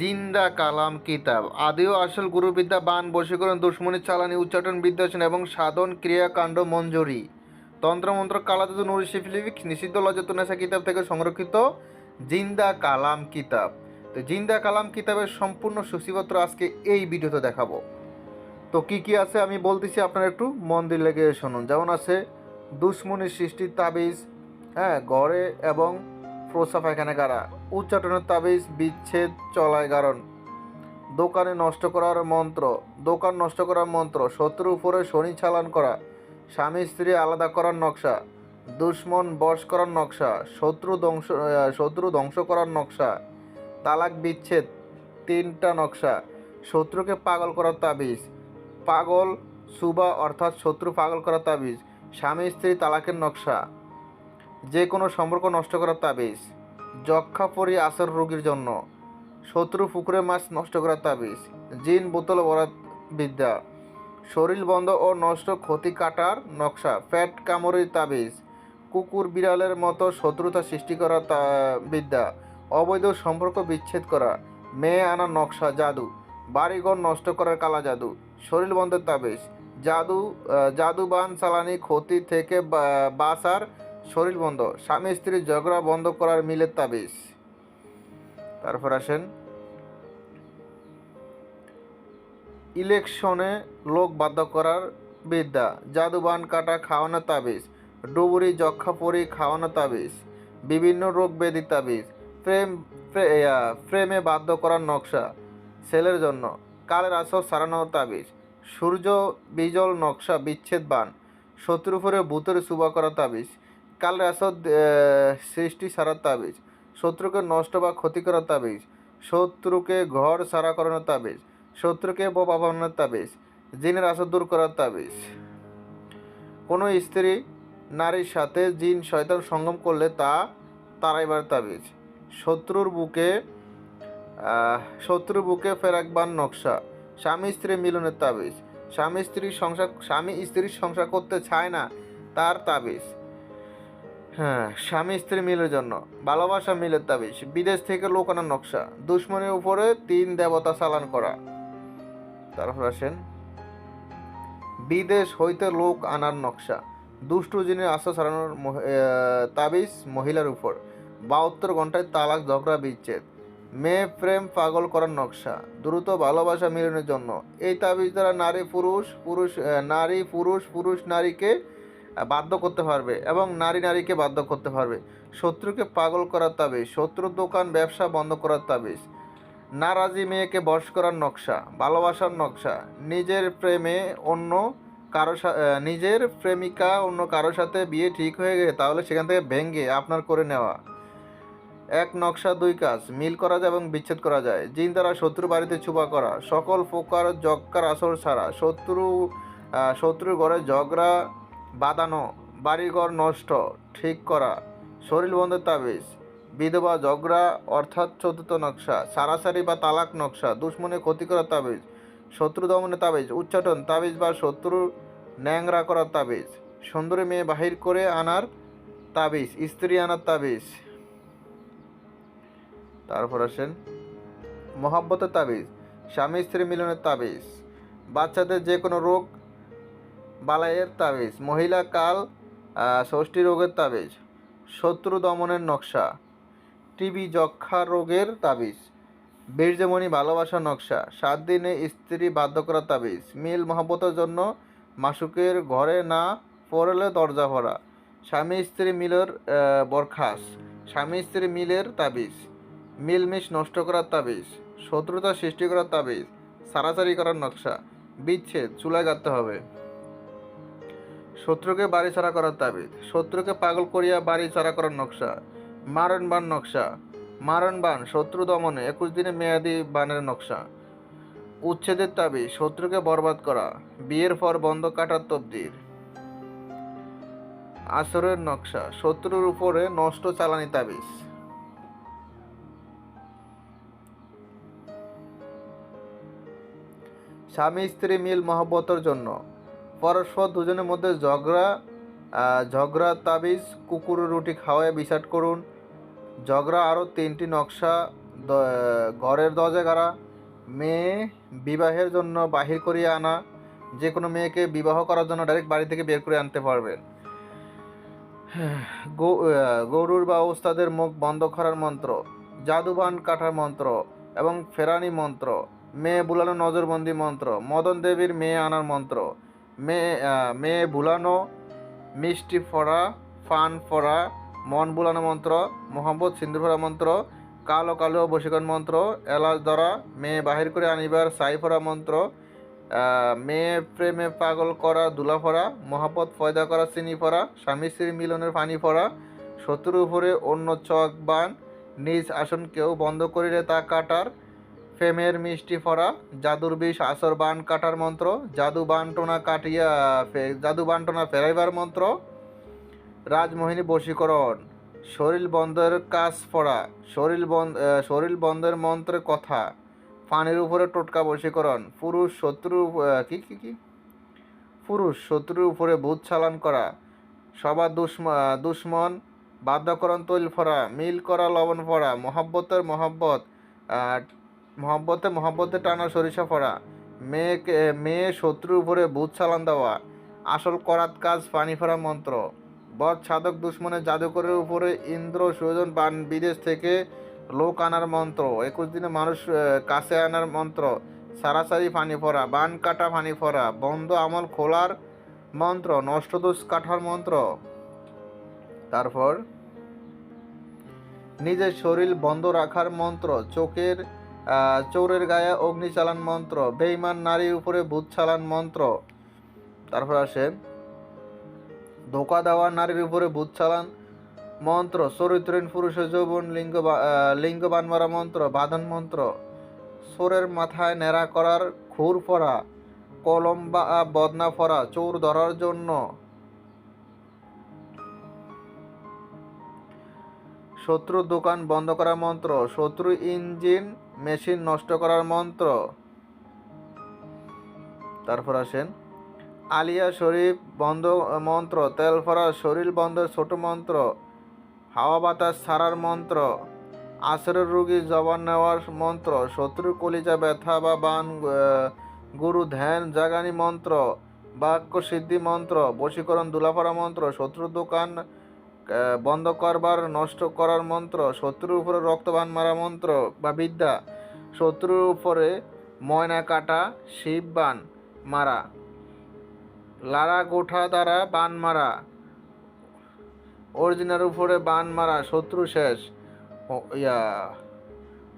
জিন্দা কালাম কিতাব। আদিও আসল গুরুবিদ্যা বান বশীকরণ, দুশ্মনী চালানি, উচ্চাটন বিদ্যাসন এবং সাধন, ক্রিয়াকাণ্ড, মঞ্জুরি। তন্ত্রমন্ত্র কালাদু নুর শিফিলিক নিষিদ্ধ লজতুনেসা কিতাব থেকে সংরক্ষিত জিন্দা কালাম কিতাব। তো জিন্দা কালাম কিতাবের সম্পূর্ণ সূচিপত্র আজকে এই ভিডিওতে দেখাবো। তো কি কি আছে আমি বলতেছি, আপনারা একটু মন দিয়ে লেগে শুনুন। যেমন আছে দুশ্মনির সৃষ্টির তাবিজ হ্যাঁ গড়ে এবং প্রসাফ পায়খানা গাড়া উচ্চাটনের তাবিজ, বিচ্ছেদ, চলায় কারণ। দোকানে নষ্ট করার মন্ত্র, দোকান নষ্ট করার মন্ত্র শত্রু উপরে শনি চালান করা, স্বামী স্ত্রী আলাদা করার নকশা, দুশ্মন বশ করার নকশা, শত্রু ধ্বংস শত্রু ধ্বংস করার নকশা, তালাক বিচ্ছেদ, তিনটা নকশা, শত্রুকে পাগল করার তাবিজ, পাগল সুবা অর্থাৎ শত্রু পাগল করার তাবিজ, স্বামী স্ত্রী তালাকের নকশা। যে কোনো সম্পর্ক নষ্ট করার তাবিজ যক্ষা পরি আসর রোগীর জন্য। শত্রু পুকুরে মাছ নষ্ট করার তাবিজ জিন বোতল ভরার বিদ্যা শরীর বন্ধ ও নষ্ট ক্ষতি কাটার নকশা ফ্যাট কামড়ের তাবিজ। কুকুর বিড়ালের মতো শত্রুতা সৃষ্টি করা বিদ্যা। অবৈধ সম্পর্ক বিচ্ছেদ করা মেয়ে আনা নকশা জাদু। বাড়িঘর নষ্ট করার কালা জাদু শরীর বন্ধের তাবিজ। জাদু আহ, জাদু বান চালানি ক্ষতি থেকে বা- বাঁচার শরীর বন্ধ, স্বামী স্ত্রীর ঝগড়া বন্ধ করার মিলের তাবিজ। তারপর আসেন। ইলেকশনে লোক বাধ্য করার বিদ্যা, জাদুবান কাটা খাওয়ানো তাবিজ, ডুবুরি যক্ষা পরি খাওয়ানো তাবিজ, বিভিন্ন রোগ ব্যাধি তাবিজ, প্রেম, প্রে- প্রেমে বাধ্য করার নকশা ছেলের জন্য কালের আসর সারানো তাবিজ, সূর্য বিজল নকশা বিচ্ছেদ বান শত্রুর উপরে ভূতের সুবা করা তাবিজ কালের আসর আহ, সৃষ্টি সারার তাবিজ। শত্রুকে নষ্ট বা ক্ষতি করার তাবিজ। শত্রুকে ঘর সারা করানোর তাবিজ। শত্রুকে বোবা বানানোর তাবিজ। জিনের আসর দূর করার তাবিজ। কোনো স্ত্রী নারীর সাথে জিন শয়তান সঙ্গম করলে তা তারাইবার তাবিজ। শত্রুর বুকে শত্রুর বুকে ফেরাকবান নকশা। স্বামী স্ত্রী মিলনের তাবিজ। স্বামী স্ত্রীর সংসার স্বামী স্ত্রীর সংসার করতে চায় না তার তাবিজ। হ্যাঁ স্বামী স্ত্রী মিলের জন্য। ভালোবাসা মিলের তাবিজ বিদেশ থেকে লোক আনার নকশা। দুশ্মনের উপরে তিন দেবতা চালান করা। তারপর আসেন, বিদেশ হইতে লোক আনার নকশা। দুষ্টু জিনের আশা ছাড়ানোর তাবিজ মহিলার উপর। বাহাত্তর ঘন্টায় তালাক, ঝগড়া, বিচ্ছেদ। মেয়ে প্রেম পাগল করার নকশা। দ্রুত ভালোবাসা মিলনের জন্য। এই তাবিজ দ্বারা নারী পুরুষ পুরুষ নারী, পুরুষ পুরুষ, নারীকে বাধ্য করতে পারবে এবং নারী নারীকে বাধ্য করতে পারবে। শত্রুকে পাগল করার তাবিজ, শত্রুর দোকান, ব্যবসা বন্ধ করার তাবিজ, নারাজি মেয়েকে বশ করার নকশা, ভালোবাসার নকশা, নিজের প্রেমে অন্য কারও নিজের প্রেমিকা অন্য কারোর সাথে বিয়ে ঠিক হয়ে গেলে তাহলে সেখান থেকে ভেঙ্গে আপনার করে নেওয়া। এক নকশা, দুই কাজ, মিল করা যায় এবং বিচ্ছেদ করা যায়। জিন দ্বারা শত্রু বাড়িতে ছুপা করা, সকল প্রকার জক্কার আসর ছাড়া, শত্রু শত্রুর ঘরে ঝগড়া বাঁধানো, বাড়িঘর নষ্ট, ঠিক করা শরীর বন্ধের তাবিজ, বিধবা ঝগড়া, অর্থাৎ চতুর্থ নকশা, সারাসারি বা তালাক নকশা দুশ্মনে ক্ষতি করার তাবিজ, শত্রু দমনের তাবিজ, উচ্চাটন, তাবিজ বা শত্রু ন্যাংরা করার তাবিজ, সুন্দরী মেয়ে বাহির করে আনার তাবিজ, স্ত্রী আনার তাবিজ। তারপর আসেন, মহাব্বতের তাবিজ, স্বামী স্ত্রী মিলনের তাবিজ, বাচ্চাদের যে কোনো রোগ বালাইয়ের তাবিজ, মহিলা কাল ষষ্ঠী রোগের তাবিজ, শত্রু দমনের নকশা, টিবি যক্ষা রোগের তাবিজ বীর্যমণি ভালোবাসার নকশা, সাত দিনে স্ত্রী বাধ্য করার তাবিজ, মিল মহব্বতের জন্য মাসুকের ঘরে না পড়লে দরজা ভরা, স্বামী স্ত্রী মিলের বরখাস স্বামী স্ত্রী মিলের তাবিজ, মিলমিশ নষ্ট করার তাবিজ, শত্রুতা সৃষ্টি করার তাবিজ সারাসারি করার নকশা, বিচ্ছেদ, চুলায় গাঁথতে হবে। শত্রুকে বাড়ি ছাড়া করার তাবিজ শত্রুকে পাগল করিয়া বাড়ি ছাড়া করার নকশা। মারণ বান নকশা। মারণ বান শত্রু দমনে একুশ দিনে মেয়াদি বানের নকশা। উচ্ছেদের তাবিজ শত্রুকে বরবাদ করা। বিয়ের পর বন্ধ কাটার তবদির। আসরের নকশা, শত্রুর উপরে নষ্ট চালানি তাবিজ স্বামী স্ত্রী মিল মহব্বতের জন্য। পরস্পর দুজনের মধ্যে ঝগড়া ঝগড়া, তাবিজ, কুকুর রুটি খাওয়ায় বিচার করুন। ঝগড়া আরও তিনটি নকশা ঘরের দরজা গাড়া, মেয়ে বিবাহের জন্য বাহির করিয়ে আনা। যে কোনো মেয়েকে বিবাহ করার জন্য ডাইরেক্ট বাড়ি থেকে বের করে আনতে পারবেন গরুর বা ওস্তাদের মুখ বন্ধ করার মন্ত্র, জাদুবান কাটার মন্ত্র এবং ফেরানি মন্ত্র, মেয়ে বুলানো নজরবন্দি মন্ত্র, মদন দেবীর মেয়ে আনার মন্ত্র। মেয়ে মেয়ে বুলানো, মিষ্টি ফড়া, ফান ফড়া, মন বুলানো মন্ত্র, মোহাম্মদ সিন্ধু ফড়া মন্ত্র, কালো কালো বশীকরণ মন্ত্র, এলাচ ধরা মেয়ে বাহির করে আনিবার সাই ফড়া মন্ত্র মেয়ে প্রেমে পাগল করা দুলা ফড়া মহাপত ফয়দা করা চিনি ফড়া, স্বামী স্ত্রী মিলনের পানি ফড়া, শত্রুর উপরে অন্য চক বান নিজ আসন কেউ বন্ধ করিলে তা কাটার ফেমের মিষ্টি ফরা জাদুর বিষ, আসর বান কাটার মন্ত্র, জাদু বান্টনা কাটিয়া জাদু বান্টনা ফেরাইবার মন্ত্র, রাজমোহিনী বশীকরণ শরীর বন্ধের কাজ পড়া শরীর বন্ধ শরীর বন্ধের মন্ত্রের কথা, পানির উপরে টোটকা বশীকরণ, পুরুষ শত্রু কি কি কি? পুরুষ শত্রুর উপরে ভূত চালান করা, সবার দুশ্মন বাধ্যকরণ তৈল ফরা মিল করা লবণ ফরা মহাব্বতের মহাব্বত মহাব্বতে মহাব্বতে টানা সরিষা ফরা মেয়েকে, মেয়ে শত্রুর উপরে ভূত চালান দেওয়া। আসল করাত কাজ পানি ফেরা মন্ত্র। বধ সাধক দুশ্মনের জাদুকরের উপরে ইন্দ্র সুজন বান বিদেশ থেকে লোক আনার মন্ত্র। একুশ দিনে মানুষ কাছে আনার মন্ত্র। সারাসারি পানি ফরা বান কাটা পানি ফরা বন্ধ আমল খোলার মন্ত্র, নষ্ট দোষ কাটার মন্ত্র। তারপর নিজের শরীর বন্ধ রাখার মন্ত্র, চোখের চোরের গায়ে অগ্নি চালান মন্ত্র বেইমান নারীর উপরে ভূত চালান মন্ত্র। তারপর আসে, ধোকা দেওয়া নারীর উপরে ভূত চালান মন্ত্র, চরিত্রহীন পুরুষের যৌবন, লিঙ্গ লিঙ্গ বান মারা মন্ত্র, বাঁধন মন্ত্র। সোরের মাথায় নেড়া করার খুর পরা কলম বা বদনা ফরা, চোর ধরার জন্য। শত্রু দোকান বন্ধ করা মন্ত্র, শত্রু ইঞ্জিন মেশিন নষ্ট করার মন্ত্র। তারপর আসেন, আলিয়া শরীফ বন্ধ মন্ত্র, তেল ফরা শরীর বন্ধের ছোট মন্ত্র, হাওয়া বাতাস ছাড়ার মন্ত্র আসরের রুগী জবান নেওয়ার মন্ত্র শত্রু কলিজা ব্যথা বা বান গুরু ধ্যান জাগানি মন্ত্র বাক্য সিদ্ধি মন্ত্র, বশীকরণ দুলাফারা মন্ত্র শত্রু দোকান বন্ধ করবার, নষ্ট করার মন্ত্র, শত্রুর উপরে রক্তবান মারা মন্ত্র বা বিদ্যা, শত্রুর উপরে ময়না কাটা, শিব বান মারা, লারা গোঠা দ্বারা বান মারা অরিজিনাল উপরে বান মারা, শত্রু শেষ ইয়া,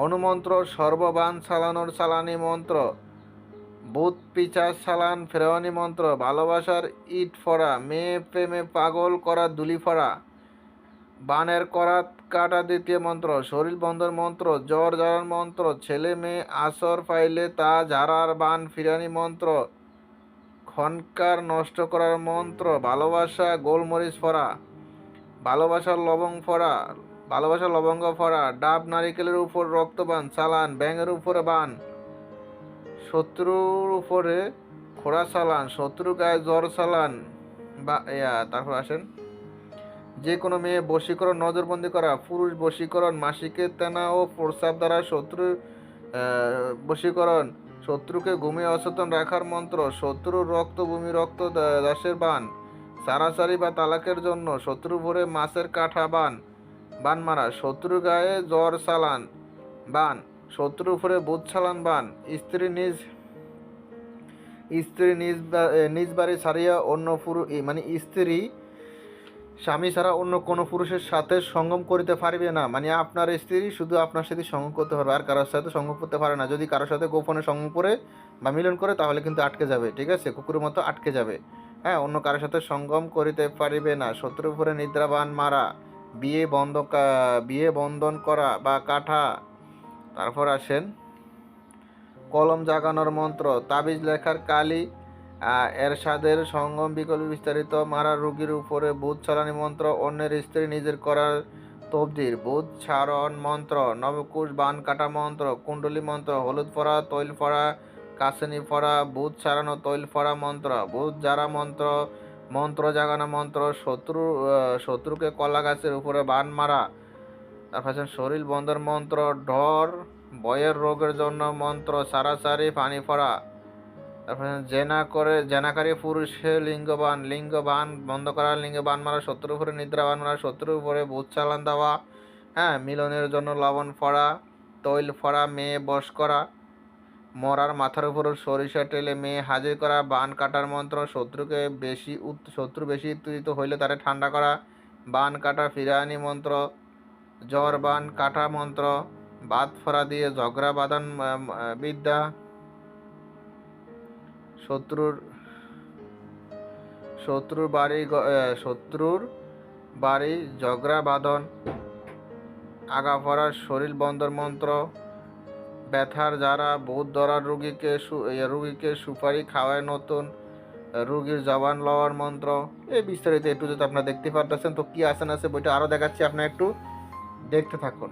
হনুমন্ত্র, সর্ববান চালানোর চালানি মন্ত্র, ভূত পিচা চালান ফেরওয়ানি মন্ত্র, ভালোবাসার ইট ফড়া, মেয়ে প্রেমে পাগল করা দুলি ফড়া বানের করাত কাটা দ্বিতীয় মন্ত্র, শরীর বন্ধন মন্ত্র, জ্বর জ্বালার মন্ত্র, ছেলে মেয়ে আসর পাইলে তা ঝাড়ার বান, ফিরানি মন্ত্র খনকার নষ্ট করার মন্ত্র, ভালোবাসা গোলমরিচ ফড়া ভালোবাসার লবং ফড়া, ভালোবাসা লবঙ্গ ফড়া, ডাব নারিকেলের উপর রক্তবান চালান, ব্যাঙের উপরে বান, শত্রুর উপরে খোড়া চালান শত্রু গায়ে জ্বর চালান, বা তারপর আসেন। যে কোনো মেয়ে বশীকরণ, নজরবন্দি করা, পুরুষ বশীকরণ মাসিকের তেনা ও প্রস্রাব দ্বারা শত্রু বশীকরণ, শত্রুকে ঘুমিয়ে অচেতন রাখার মন্ত্র, শত্রুর রক্ত, ভূমি রক্ত দাসের বান, সারাসারি বা তালাকের জন্য, শত্রু ভরে মাছের কাঠা বান বান মারা শত্রু গায়ে জ্বর চালান বান, শত্রু ভরে বুধ চালান বান, স্ত্রী নিজ স্ত্রী নিজ নিজ বাড়ি ছাড়িয়া অন্য পুরুষ মানে স্ত্রী স্বামী ছাড়া অন্য কোনো পুরুষের সাথে সঙ্গম করিতে পারবে না। মানে আপনার স্ত্রী শুধু আপনার সাথে সঙ্গম করতে পারবে, আর কারোর সাথে সঙ্গম করতে পারে না। যদি কারোর সাথে গোপনে সঙ্গম করে বা মিলন করে, তাহলে কিন্তু আটকে যাবে, ঠিক আছে? কুকুরের মতো আটকে যাবে। হ্যাঁ অন্য কারোর সাথে সঙ্গম করিতে পারিবে না। শত্রুর উপরে নিদ্রাবান মারা, বিয়ে বন্ধ বিয়ে বন্ধন করা বা কাঠা তারপর আসেন, কলম জাগানোর মন্ত্র, তাবিজ লেখার কালি এরশাদের সঙ্গম বিকল্প বিস্তারিত, মারা রোগীর উপরে বুধ ছাড়ানি মন্ত্র, অন্যের স্ত্রী নিজের করার তবদির বুধ ছাড়ন মন্ত্র, নবকুশ বান কাটা মন্ত্র, কুণ্ডলী মন্ত্র, হলুদ ফড়া, তৈল ফড়া, কাশিনী ফড়া, বুধ ছাড়ানো তৈল ফড়া মন্ত্র, বুধ জারা মন্ত্র মন্ত্র জাগানো মন্ত্র, শত্রু শত্রুকে কলা গাছের উপরে বান মারা তারপর শরীর বন্ধের মন্ত্র, ঢর বয়ের রোগের জন্য মন্ত্র, সারাসারি পানি ফড়া তারপর জেনা করে জেনাকারী পুরুষে লিঙ্গবান লিঙ্গবান বন্ধ করা লিঙ্গবান মারা শত্রুর উপরে নিদ্রাবান মারা শত্রুর উপরে ভূত চালান দেওয়া হ্যাঁ মিলনের জন্য লবণ ফড়া তৈল ফড়া মেয়ে বশ করা মরার মাথার উপর সরিষা টেলে মেয়ে হাজির করা বান কাটার মন্ত্র শত্রুকে বেশি শত্রু বেশি উত্তেজিত হইলে তারে ঠান্ডা করা বান কাটা ফিরানি মন্ত্র জ্বর বান কাটা মন্ত্র বাদ ফরা দিয়ে ঝগড়া আহ, বিদ্যা শত্রুর শত্রুর বাড়ি শত্রুর বাড়ি ঝগড়া বাঁধন আগা ফরার শরীর বন্দর মন্ত্র। ব্যথার যারা বহুত ধরার রুগীকে রুগীকে সুপারি খাওয়ায় নতুন রুগীর জবান লওয়ার মন্ত্র। এই বিস্তারিত একটু যদি আপনারা দেখতে পারতেছেন, তো কি আছে না আছে বইটা আরও দেখাচ্ছি, আপনারা একটু দেখতে থাকুন।